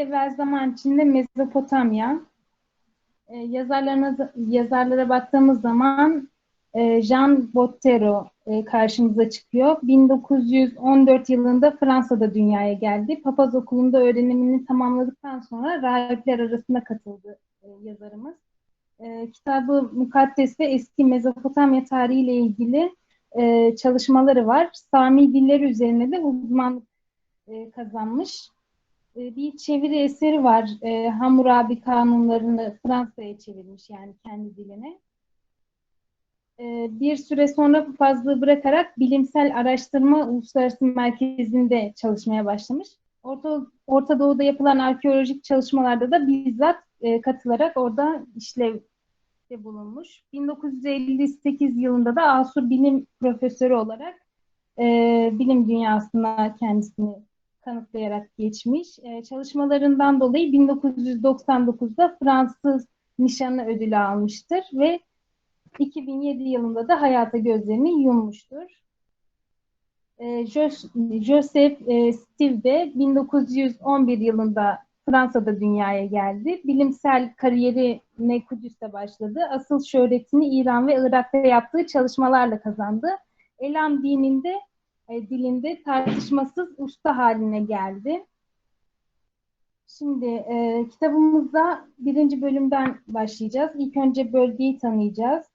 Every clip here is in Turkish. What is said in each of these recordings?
evvel zaman içinde Mezopotamya. E, yazarlarına yazarlara baktığımız zaman e, Jean Bottero e, karşımıza çıkıyor. 1914 yılında Fransa'da dünyaya geldi. Papaz okulunda öğrenimini tamamladıktan sonra rahipler arasında katıldı e, yazarımız. E, kitabı Mukaddes ve Eski Mezopotamya tarihi ile ilgili e, çalışmaları var. Sami dilleri üzerine de uzmanlık e, kazanmış. E, bir çeviri eseri var. E, Hammurabi kanunlarını Fransa'ya çevirmiş yani kendi diline. E, bir süre sonra fazla bırakarak bilimsel araştırma uluslararası merkezinde çalışmaya başlamış. Orta, Orta Doğu'da yapılan arkeolojik çalışmalarda da bizzat e, katılarak orada işlevde bulunmuş. 1958 yılında da Asur Bilim Profesörü olarak e, bilim dünyasına kendisini kanıtlayarak geçmiş. E, çalışmalarından dolayı 1999'da Fransız Nişanı ödülü almıştır ve 2007 yılında da hayata gözlerini yummuştur. E, Joseph e, de 1911 yılında Fransa'da dünyaya geldi. Bilimsel kariyeri Kudüs'te başladı. Asıl şöhretini İran ve Irak'ta yaptığı çalışmalarla kazandı. Elam dininde e, dilinde tartışmasız usta haline geldi. Şimdi e, kitabımızda birinci bölümden başlayacağız. İlk önce bölgeyi tanıyacağız.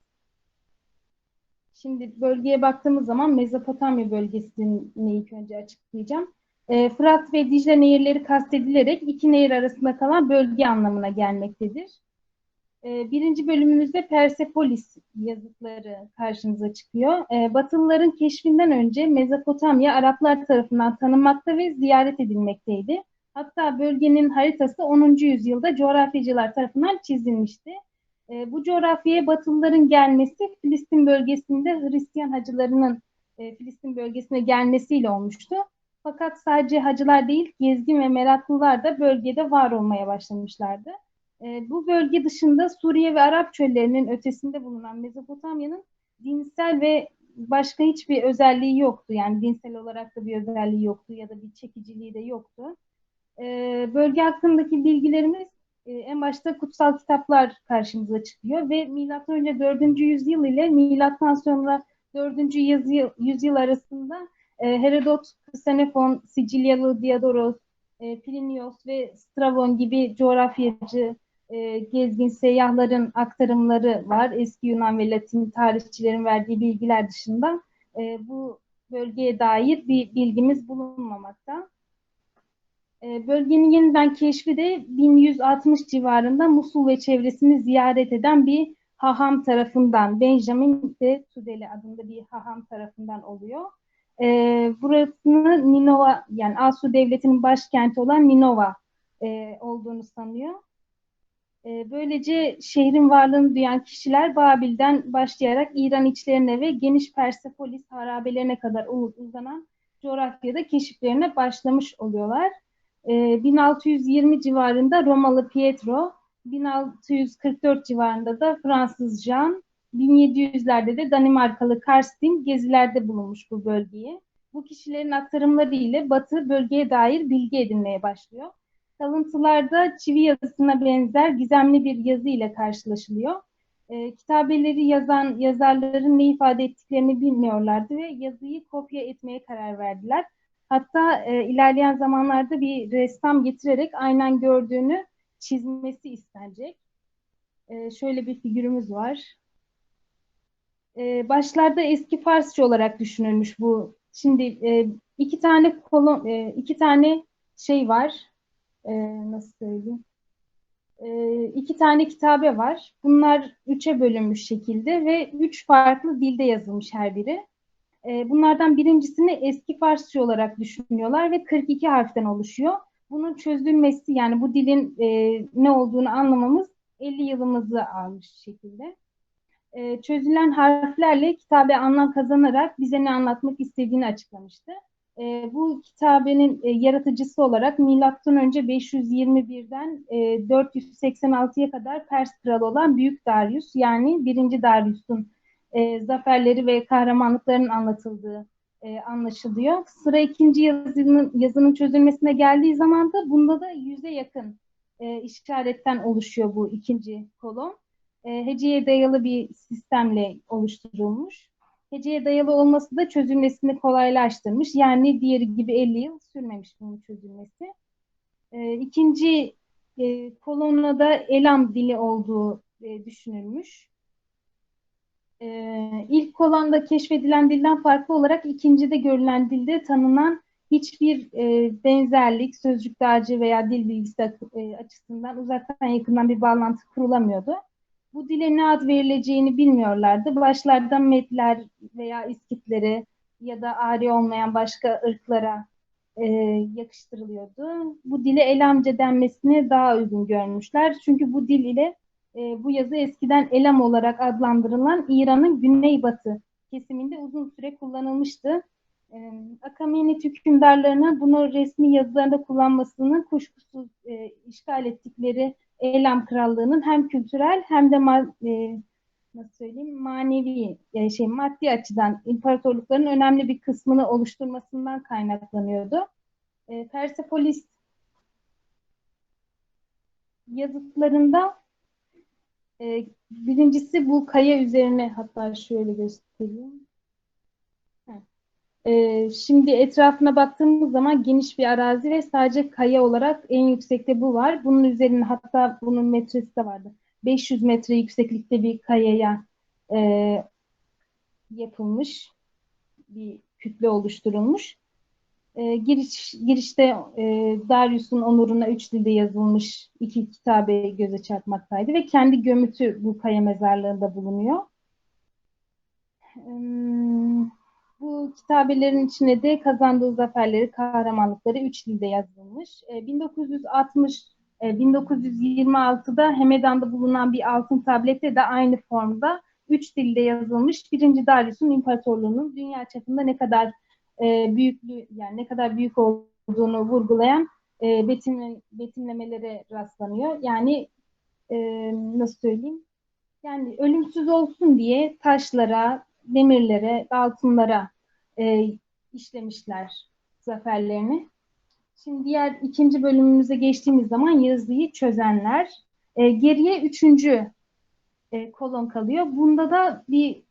Şimdi bölgeye baktığımız zaman Mezopotamya bölgesini ilk önce açıklayacağım. E, Fırat ve Dicle nehirleri kastedilerek iki nehir arasında kalan bölge anlamına gelmektedir. E, birinci bölümümüzde Persepolis yazıtları karşımıza çıkıyor. E, Batılıların keşfinden önce Mezopotamya Araplar tarafından tanınmakta ve ziyaret edilmekteydi. Hatta bölgenin haritası 10. yüzyılda coğrafyacılar tarafından çizilmişti. E, bu coğrafyaya Batılıların gelmesi Filistin bölgesinde Hristiyan hacılarının e, Filistin bölgesine gelmesiyle olmuştu. Fakat sadece hacılar değil, gezgin ve meraklılar da bölgede var olmaya başlamışlardı. E, bu bölge dışında Suriye ve Arap çöllerinin ötesinde bulunan Mezopotamya'nın dinsel ve başka hiçbir özelliği yoktu. Yani dinsel olarak da bir özelliği yoktu ya da bir çekiciliği de yoktu. E, bölge hakkındaki bilgilerimiz e, en başta kutsal kitaplar karşımıza çıkıyor ve milattan önce 4. yüzyıl ile milattan sonra 4. yüzyıl, yüzyıl arasında e, Herodot, Xenofon, Sicilyalı Diadoros, e, Plinios ve Stravon gibi coğrafyacı e, gezgin seyyahların aktarımları var. Eski Yunan ve Latin tarihçilerin verdiği bilgiler dışında e, bu bölgeye dair bir bilgimiz bulunmamakta. E, bölgenin yeniden keşfi de 1160 civarında Musul ve çevresini ziyaret eden bir haham tarafından, Benjamin de Tudeli adında bir haham tarafından oluyor. E, burasını Ninova, yani Asu devletinin başkenti olan Ninova e, olduğunu sanıyor. E, böylece şehrin varlığını duyan kişiler Babil'den başlayarak İran içlerine ve geniş Persepolis harabelerine kadar uzanan coğrafyada keşiflerine başlamış oluyorlar. 1620 civarında Romalı Pietro, 1644 civarında da Fransız Jean, 1700'lerde de Danimarkalı Karsten gezilerde bulunmuş bu bölgeyi. Bu kişilerin aktarımları ile Batı bölgeye dair bilgi edinmeye başlıyor. Kalıntılarda çivi yazısına benzer gizemli bir yazı ile karşılaşılıyor. E, kitabeleri yazan yazarların ne ifade ettiklerini bilmiyorlardı ve yazıyı kopya etmeye karar verdiler. Hatta e, ilerleyen zamanlarda bir ressam getirerek aynen gördüğünü çizmesi istenecek. E, şöyle bir figürümüz var. E, başlarda eski Farsça olarak düşünülmüş bu. Şimdi e, iki tane kolon, e, iki tane şey var. E, nasıl söyleyeyim? E, iki tane kitabe var. Bunlar üçe bölünmüş şekilde ve üç farklı dilde yazılmış her biri. E, bunlardan birincisini eski Farsça olarak düşünüyorlar ve 42 harften oluşuyor. Bunun çözülmesi yani bu dilin e, ne olduğunu anlamamız 50 yılımızı almış şekilde. E, çözülen harflerle kitabe anlam kazanarak bize ne anlatmak istediğini açıklamıştı. E, bu kitabenin e, yaratıcısı olarak milattan önce 521'den e, 486'ya kadar Pers kralı olan Büyük Darius yani 1. Darius'un e, zaferleri ve kahramanlıkların anlatıldığı e, anlaşılıyor. Sıra ikinci yazının, yazının çözülmesine geldiği zaman da bunda da yüze yakın e, işaretten oluşuyor bu ikinci kolon. E, heceye dayalı bir sistemle oluşturulmuş. Heceye dayalı olması da çözülmesini kolaylaştırmış. Yani diğeri gibi 50 yıl sürmemiş bunun çözülmesi. E, ikinci e, kolonla da elam dili olduğu e, düşünülmüş. E, ilk kolonda keşfedilen dilden farklı olarak ikincide görülen dilde tanınan hiçbir e, benzerlik, sözcük dağarcığı veya dil bilgisi e, açısından uzaktan yakından bir bağlantı kurulamıyordu. Bu dile ne ad verileceğini bilmiyorlardı. Başlardan metler veya iskitleri ya da ari olmayan başka ırklara e, yakıştırılıyordu. Bu dile elamce denmesini daha uygun görmüşler. Çünkü bu dil ile e, bu yazı eskiden elam olarak adlandırılan İran'ın güneybatı kesiminde uzun süre kullanılmıştı. E, Akamenit hükümdarlarının bunu resmi yazılarında kullanmasının kuşkusuz e, işgal ettikleri Elam Krallığı'nın hem kültürel hem de e, nasıl söyleyeyim manevi yani şey maddi açıdan imparatorlukların önemli bir kısmını oluşturmasından kaynaklanıyordu. E, Persepolis yazıtlarında e, birincisi bu kaya üzerine hatta şöyle göstereyim. E, şimdi etrafına baktığımız zaman geniş bir arazi ve sadece kaya olarak en yüksekte bu var. Bunun üzerine hatta bunun metresi de vardı. 500 metre yükseklikte bir kayaya e, yapılmış bir kütle oluşturulmuş. E, giriş girişte e, Darius'un onuruna üç dilde yazılmış iki kitabe göze çarpmaktaydı ve kendi gömütü bu kaya mezarlığında bulunuyor. E, bu kitabelerin içine de kazandığı zaferleri, kahramanlıkları üç dilde yazılmış. E, 1960 e, 1926'da Hemedan'da bulunan bir altın tablette de aynı formda üç dilde yazılmış. Birinci Darius'un imparatorluğunun dünya çapında ne kadar e, büyüklüğü yani ne kadar büyük olduğunu vurgulayan e, betimle, betimlemelere rastlanıyor. Yani e, nasıl söyleyeyim? Yani ölümsüz olsun diye taşlara, demirlere, altınlara e, işlemişler zaferlerini. Şimdi diğer ikinci bölümümüze geçtiğimiz zaman yazıyı çözenler. E, geriye üçüncü e, kolon kalıyor. Bunda da bir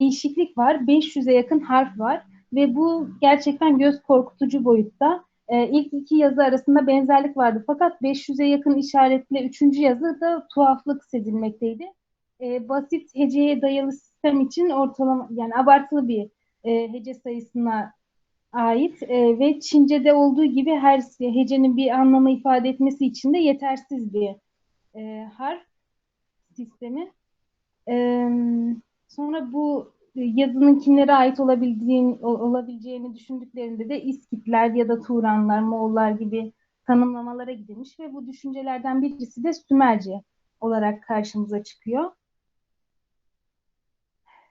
değişiklik var. 500'e yakın harf var ve bu gerçekten göz korkutucu boyutta. E, ilk iki yazı arasında benzerlik vardı fakat 500'e yakın işaretle üçüncü yazı da tuhaflık sezilmekteydi. E, basit heceye dayalı sistem için ortalama yani abartılı bir e, hece sayısına ait e, ve Çince'de olduğu gibi her hecenin bir anlamı ifade etmesi için de yetersiz bir e, harf sistemi. E, sonra bu yazının kimlere ait olabildiğini, olabileceğini düşündüklerinde de İskitler ya da Turanlar, Moğollar gibi tanımlamalara gidilmiş ve bu düşüncelerden birisi de Sümerce olarak karşımıza çıkıyor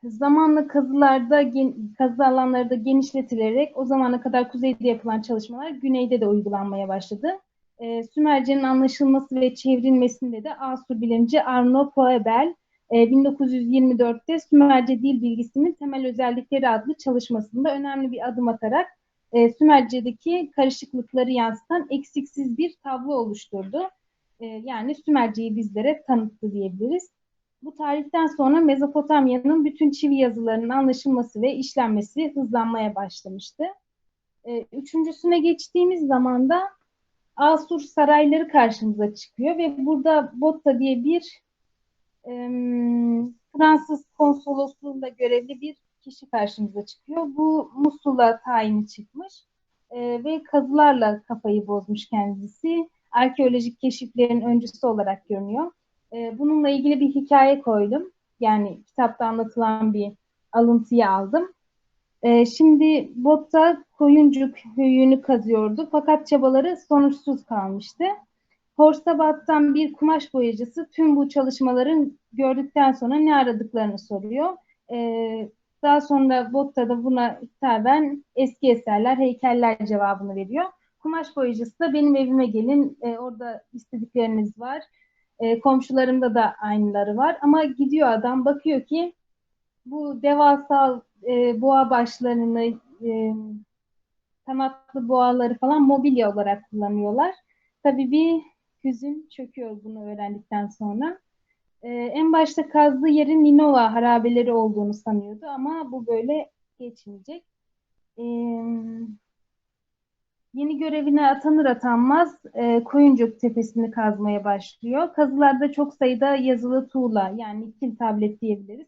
zamanla kazılarda kazı alanları da genişletilerek o zamana kadar kuzeyde yapılan çalışmalar güneyde de uygulanmaya başladı. E, Sümerce'nin anlaşılması ve çevrilmesinde de Asur bilimci Arno Poebel e, 1924'te Sümerce dil bilgisinin temel özellikleri adlı çalışmasında önemli bir adım atarak e, Sümerce'deki karışıklıkları yansıtan eksiksiz bir tablo oluşturdu. E, yani Sümerce'yi bizlere tanıttı diyebiliriz. Bu tarihten sonra Mezopotamya'nın bütün çivi yazılarının anlaşılması ve işlenmesi hızlanmaya başlamıştı. Ee, üçüncüsüne geçtiğimiz zaman da Asur sarayları karşımıza çıkıyor ve burada Botta diye bir e, Fransız konsolosluğunda görevli bir kişi karşımıza çıkıyor. Bu Musul'a tayini çıkmış e, ve kazılarla kafayı bozmuş kendisi. Arkeolojik keşiflerin öncüsü olarak görünüyor. E, bununla ilgili bir hikaye koydum. Yani kitapta anlatılan bir alıntıyı aldım. E, şimdi Botta Koyuncuk höyüğünü kazıyordu fakat çabaları sonuçsuz kalmıştı. Horsabat'tan bir kumaş boyacısı tüm bu çalışmaların gördükten sonra ne aradıklarını soruyor. E, daha sonra Botta da buna hitaben eski eserler, heykeller cevabını veriyor. Kumaş boyacısı da benim evime gelin, e, orada istedikleriniz var, e, komşularımda da aynıları var ama gidiyor adam bakıyor ki bu devasa e, boğa başlarını, e, kanatlı boğaları falan mobilya olarak kullanıyorlar. Tabii bir hüzün çöküyor bunu öğrendikten sonra. E, en başta kazdığı yerin Ninova harabeleri olduğunu sanıyordu ama bu böyle geçmeyecek. E, yeni görevine atanır atanmaz e, Koyuncuk Tepesi'ni kazmaya başlıyor. Kazılarda çok sayıda yazılı tuğla yani kil tablet diyebiliriz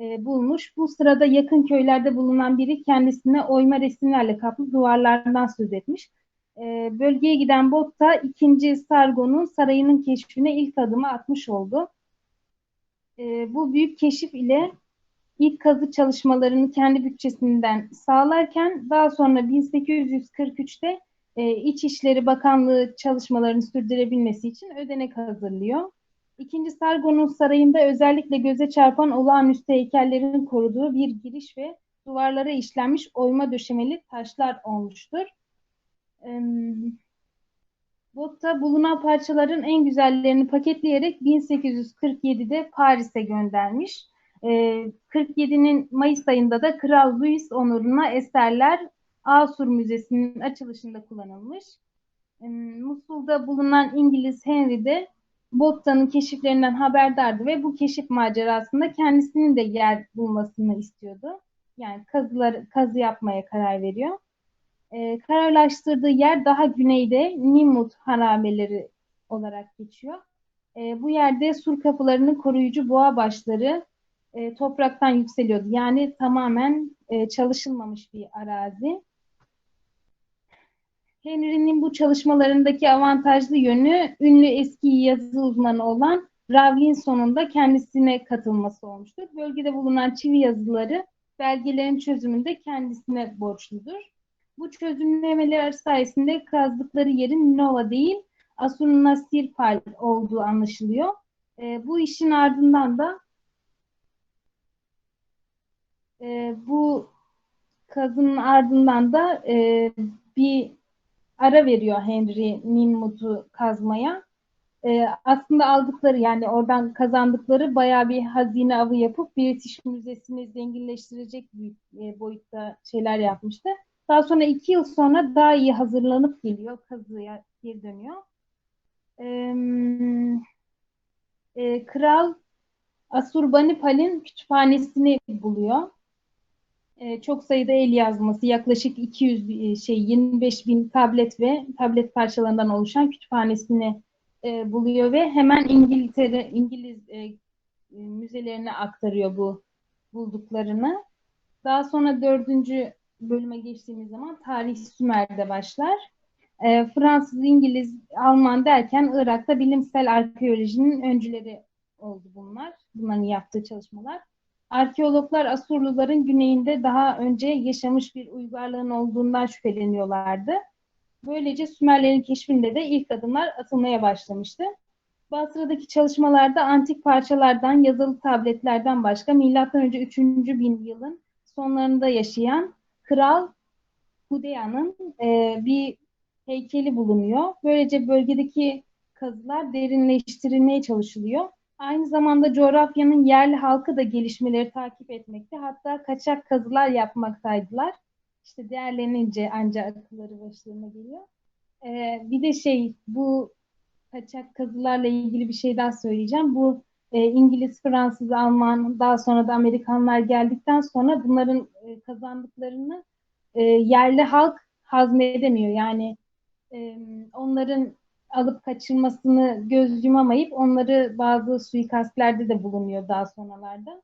e, bulmuş. Bu sırada yakın köylerde bulunan biri kendisine oyma resimlerle kaplı duvarlardan söz etmiş. E, bölgeye giden bot da ikinci Sargon'un sarayının keşfine ilk adımı atmış oldu. E, bu büyük keşif ile ilk kazı çalışmalarını kendi bütçesinden sağlarken daha sonra 1843'te e, İçişleri Bakanlığı çalışmalarını sürdürebilmesi için ödenek hazırlıyor. İkinci Sargon'un sarayında özellikle göze çarpan olağanüstü heykellerin koruduğu bir giriş ve duvarlara işlenmiş oyma döşemeli taşlar olmuştur. Ee, Botta bulunan parçaların en güzellerini paketleyerek 1847'de Paris'e göndermiş. Ee, 47'nin Mayıs ayında da Kral Louis onuruna eserler Asur Müzesi'nin açılışında kullanılmış. Ee, Musul'da bulunan İngiliz Henry de Botta'nın keşiflerinden haberdardı ve bu keşif macerasında kendisinin de yer bulmasını istiyordu. Yani kazılar, kazı yapmaya karar veriyor. Ee, kararlaştırdığı yer daha güneyde Nimut harabeleri olarak geçiyor. Ee, bu yerde sur kapılarının koruyucu boğa başları e, topraktan yükseliyordu. Yani tamamen e, çalışılmamış bir arazi. Henry'nin bu çalışmalarındaki avantajlı yönü ünlü eski yazı uzmanı olan Rawlinson'un da kendisine katılması olmuştur. Bölgede bulunan çivi yazıları belgelerin çözümünde kendisine borçludur. Bu çözümlemeler sayesinde kazdıkları yerin Nova değil Asun Nasirpal olduğu anlaşılıyor. E, bu işin ardından da e, bu kazının ardından da e, bir ara veriyor Henry Ninmut'u kazmaya. E, aslında aldıkları yani oradan kazandıkları bayağı bir hazine avı yapıp British Müzesi'ni zenginleştirecek büyük e, boyutta şeyler yapmıştı. Daha sonra iki yıl sonra daha iyi hazırlanıp geliyor. Kazıya geri dönüyor. E, e, Kral Asurbanipal'in kütüphanesini buluyor çok sayıda el yazması, yaklaşık 200 e, şey 25 bin tablet ve tablet parçalarından oluşan kütüphanesini e, buluyor ve hemen İngiltere İngiliz e, e, müzelerine aktarıyor bu bulduklarını. Daha sonra dördüncü bölüme geçtiğimiz zaman tarih Sümer'de başlar. E, Fransız, İngiliz, Alman derken Irak'ta bilimsel arkeolojinin öncüleri oldu bunlar. Bunların yaptığı çalışmalar. Arkeologlar Asurluların güneyinde daha önce yaşamış bir uygarlığın olduğundan şüpheleniyorlardı. Böylece Sümerlerin keşfinde de ilk adımlar atılmaya başlamıştı. Basra'daki çalışmalarda antik parçalardan, yazılı tabletlerden başka M.Ö. 3. bin yılın sonlarında yaşayan Kral Hudeya'nın e, bir heykeli bulunuyor. Böylece bölgedeki kazılar derinleştirilmeye çalışılıyor. Aynı zamanda coğrafyanın yerli halkı da gelişmeleri takip etmekte. Hatta kaçak kazılar yapmaktaydılar. İşte değerlenince ancak akılları başlarına geliyor. Ee, bir de şey bu kaçak kazılarla ilgili bir şey daha söyleyeceğim. Bu e, İngiliz, Fransız, Alman, daha sonra da Amerikanlar geldikten sonra bunların e, kazandıklarını e, yerli halk hazmedemiyor. Yani e, onların alıp kaçırmasını göz yumamayıp onları bazı suikastlerde de bulunuyor daha sonralarda.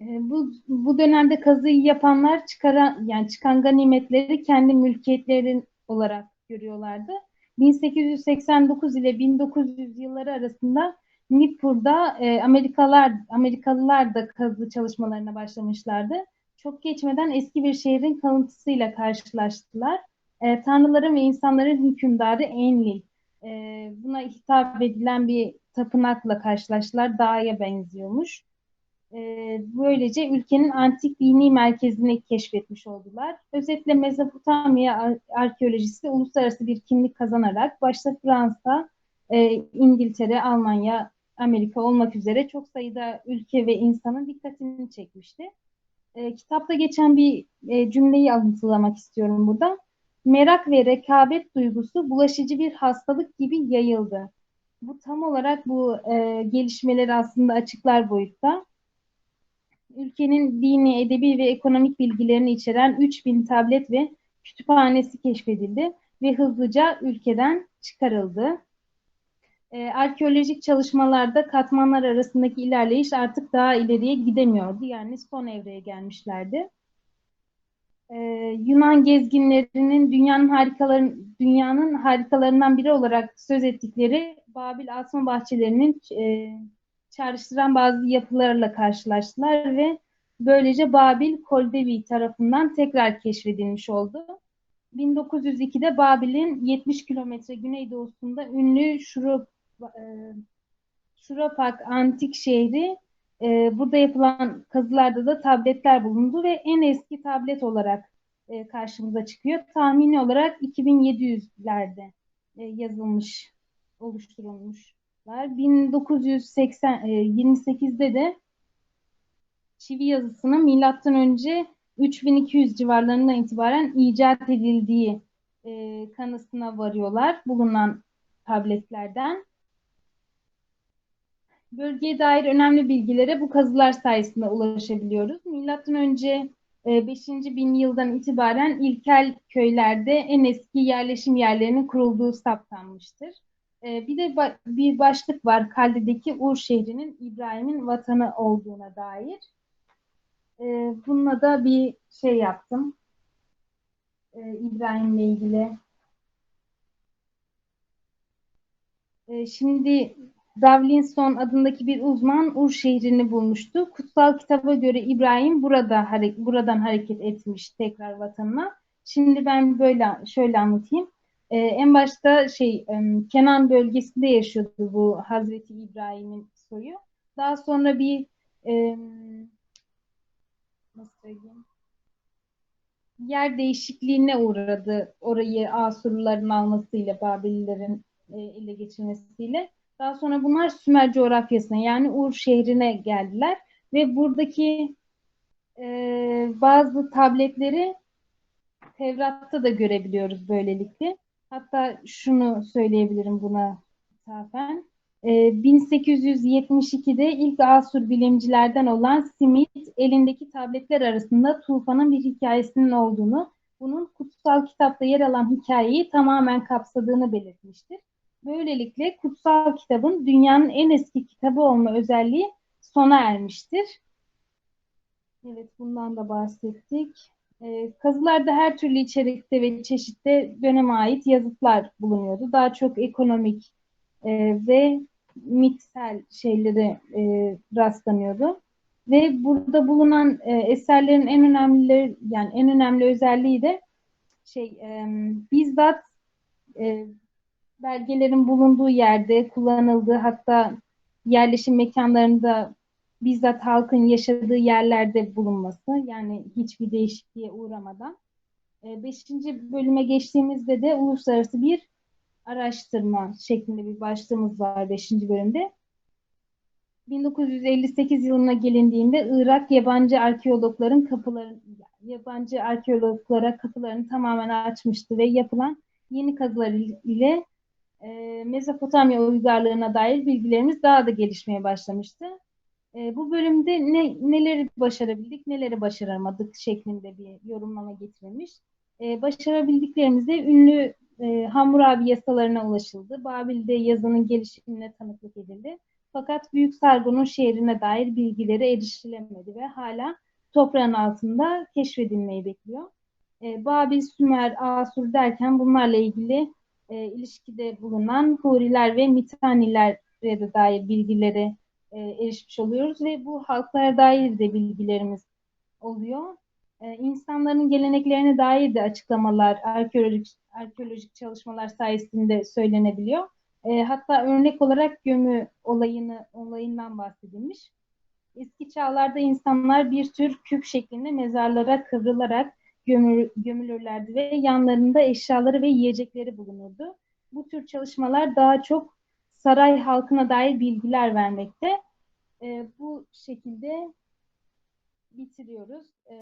E, bu, bu dönemde kazıyı yapanlar çıkaran yani çıkan ganimetleri kendi mülkiyetlerin olarak görüyorlardı. 1889 ile 1900 yılları arasında Nippur'da e, Amerikalılar Amerikalılar da kazı çalışmalarına başlamışlardı. Çok geçmeden eski bir şehrin kalıntısıyla karşılaştılar e, tanrıların ve insanların hükümdarı Enlil. E, buna hitap edilen bir tapınakla karşılaştılar. Dağa benziyormuş. E, böylece ülkenin antik dini merkezini keşfetmiş oldular. Özetle Mezopotamya arkeolojisi uluslararası bir kimlik kazanarak başta Fransa, e, İngiltere, Almanya, Amerika olmak üzere çok sayıda ülke ve insanın dikkatini çekmişti. E, kitapta geçen bir e, cümleyi alıntılamak istiyorum burada. Merak ve rekabet duygusu bulaşıcı bir hastalık gibi yayıldı. Bu tam olarak bu e, gelişmeleri aslında açıklar boyutta. Ülkenin dini, edebi ve ekonomik bilgilerini içeren 3000 tablet ve kütüphanesi keşfedildi ve hızlıca ülkeden çıkarıldı. E, arkeolojik çalışmalarda katmanlar arasındaki ilerleyiş artık daha ileriye gidemiyordu. Yani son evreye gelmişlerdi. E, Yunan gezginlerinin dünyanın harikaların dünyanın harikalarından biri olarak söz ettikleri Babil asma bahçelerinin e, çağrıştıran bazı yapılarla karşılaştılar ve böylece Babil Koldevi tarafından tekrar keşfedilmiş oldu. 1902'de Babil'in 70 kilometre güneydoğusunda ünlü Şurup, e, Şurapak antik şehri e, burada yapılan kazılarda da tabletler bulundu ve en eski tablet olarak e, karşımıza çıkıyor. Tahmini olarak 2700'lerde e, yazılmış, oluşturulmuşlar. 1928'de de çivi yazısının milattan önce 3200 civarlarından itibaren icat edildiği e, kanısına varıyorlar bulunan tabletlerden. Bölgeye dair önemli bilgilere bu kazılar sayesinde ulaşabiliyoruz. Milattan önce 5. E, bin yıldan itibaren ilkel köylerde en eski yerleşim yerlerinin kurulduğu saptanmıştır. E, bir de bir başlık var Kalde'deki Ur şehrinin İbrahim'in vatanı olduğuna dair. E, bununla da bir şey yaptım. İbrahim'le ilgili. Şimdi Rawlinson adındaki bir uzman Ur şehrini bulmuştu. Kutsal kitaba göre İbrahim burada buradan hareket etmiş tekrar vatanına. Şimdi ben böyle şöyle anlatayım. Ee, en başta şey Kenan bölgesinde yaşıyordu bu Hazreti İbrahim'in soyu. Daha sonra bir e, nasıl söyleyeyim? yer değişikliğine uğradı. Orayı Asurluların almasıyla, Babililerin e, ele geçirmesiyle. Daha sonra bunlar Sümer coğrafyasına yani Ur şehrine geldiler ve buradaki e, bazı tabletleri Tevrat'ta da görebiliyoruz böylelikle. Hatta şunu söyleyebilirim buna ithafen. E, 1872'de ilk Asur bilimcilerden olan Smith elindeki tabletler arasında tufanın bir hikayesinin olduğunu, bunun kutsal kitapta yer alan hikayeyi tamamen kapsadığını belirtmiştir. Böylelikle kutsal kitabın dünyanın en eski kitabı olma özelliği sona ermiştir. Evet bundan da bahsettik. Ee, kazılarda her türlü içerikte ve çeşitte döneme ait yazıtlar bulunuyordu. Daha çok ekonomik e, ve mitsel şeyleri e, rastlanıyordu. Ve burada bulunan e, eserlerin en önemlileri yani en önemli özelliği de şey e, bizzat e, belgelerin bulunduğu yerde kullanıldığı hatta yerleşim mekanlarında bizzat halkın yaşadığı yerlerde bulunması yani hiçbir değişikliğe uğramadan. E, beşinci bölüme geçtiğimizde de uluslararası bir araştırma şeklinde bir başlığımız var beşinci bölümde. 1958 yılına gelindiğinde Irak yabancı arkeologların kapıların yabancı arkeologlara kapılarını tamamen açmıştı ve yapılan yeni kazılar ile e, Mezopotamya uygarlığına dair bilgilerimiz daha da gelişmeye başlamıştı. E, bu bölümde ne, neleri başarabildik, neleri başaramadık şeklinde bir yorumlama getirilmiş. E, başarabildiklerimizde ünlü e, Hammurabi yasalarına ulaşıldı. Babil'de yazının gelişimine tanıklık edildi. Fakat Büyük Sargon'un şehrine dair bilgilere erişilemedi ve hala toprağın altında keşfedilmeyi bekliyor. E, Babil, Sümer, Asur derken bunlarla ilgili e, ilişkide bulunan Huriler ve Mitanilere de dair bilgileri e, erişmiş oluyoruz ve bu halklara dair de bilgilerimiz oluyor. E, insanların geleneklerine dair de açıklamalar, arkeolojik, arkeolojik çalışmalar sayesinde söylenebiliyor. E, hatta örnek olarak gömü olayını olayından bahsedilmiş. Eski çağlarda insanlar bir tür küp şeklinde mezarlara kıvrılarak gömür, gömülürlerdi ve yanlarında eşyaları ve yiyecekleri bulunurdu. Bu tür çalışmalar daha çok saray halkına dair bilgiler vermekte. E, bu şekilde bitiriyoruz. E,